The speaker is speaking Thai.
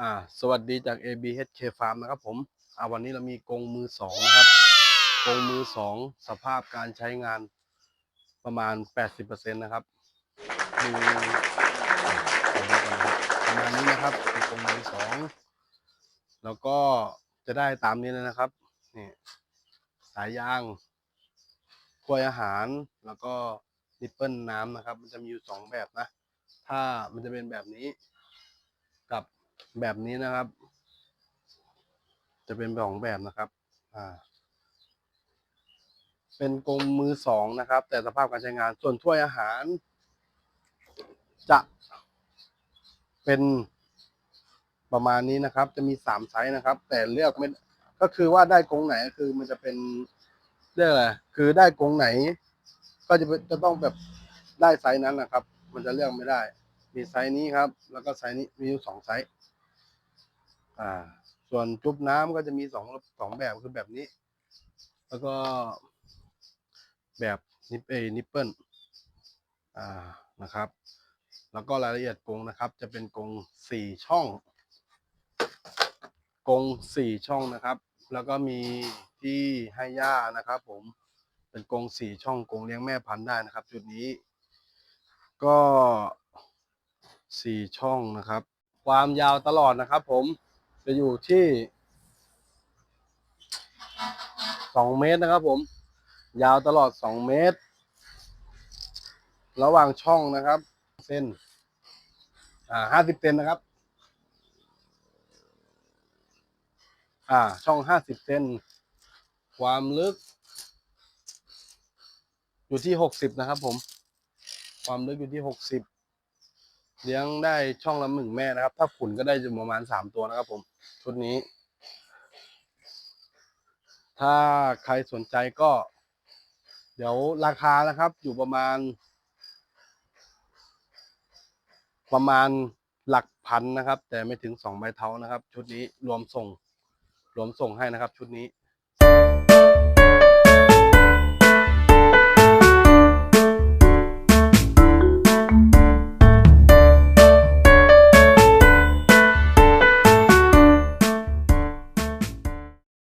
อ่าสวัสดีจาก ABHK Farm นะครับผมอ่าวันนี้เรามีกรงมือสองนะครับกรงมือสองสภาพการใช้งานประมาณ 80%นะครับดูประมาณนี้นะครับเป็นกรงมือสองแล้วก็จะได้ตามนี้เลยนะครับนี่สายยางกล้วยอาหารแล้วก็นิปเปิลน้ำนะครับ มันจะมีอยู่สองแบบนะ ถ้ามันจะเป็นแบบนี้กับ แบบนี้นะครับ จะเป็นสองแบบนะครับ อ่า เป็นกรงมือสองนะครับ แต่สภาพการใช้งานส่วนถ้วยอาหาร จะเป็นประมาณนี้นะครับ จะมีสามไซส์นะครับ แต่เลือกไม่ก็คือว่าได้กรงไหนก็คือมันจะเป็นเรียกอะไรคือได้กรงไหน ก็จะเป็นจะต้องแบบได้ไซส์นั้นนะครับ มันจะเลือกไม่ได้ มีไซส์นี้ครับ แล้วก็ไซส์นี้มีอยู่สองไซส์อ่า ส่วนจุบน้ำก็จะมีสองสองแบบคือแบบนี้ แล้วก็แบบนิปเอนิปเปิลอ่านะครับ แล้วก็รายละเอียดกรงนะครับ จะเป็นกรงสี่ช่องกรงสี่ช่องนะครับ แล้วก็มีที่ให้ย่านะครับ ผมเป็นกรงสี่ช่องกรงเลี้ยงแม่พันธุ์ได้นะครับ จุดนี้ ก็ สี่ช่องนะครับ ความยาวตลอดนะครับ ผมจะอยู่ที่สองเมตรนะครับ ผม ยาวตลอดสองเมตร ระหว่างช่องนะครับ เส้นอ่าห้าสิบเซนนะครับ อ่า ช่องห้าสิบเซนความลึก อยู่ที่หกสิบนะครับ ผม ความลึกอยู่ที่หกสิบ เลี้ยงได้ช่องละหนึ่งแม่นะครับ ถ้าขุนก็ได้จะประมาณสามตัวนะครับ ผมชุดนี้ ถ้าใครสนใจก็ เดี๋ยวราคานะครับ อยู่ประมาณ ประมาณหลักพันนะครับ แต่ไม่ถึงสองใบเท้านะครับ ชุดนี้รวมส่ง รวมส่งให้นะครับ ชุดนี้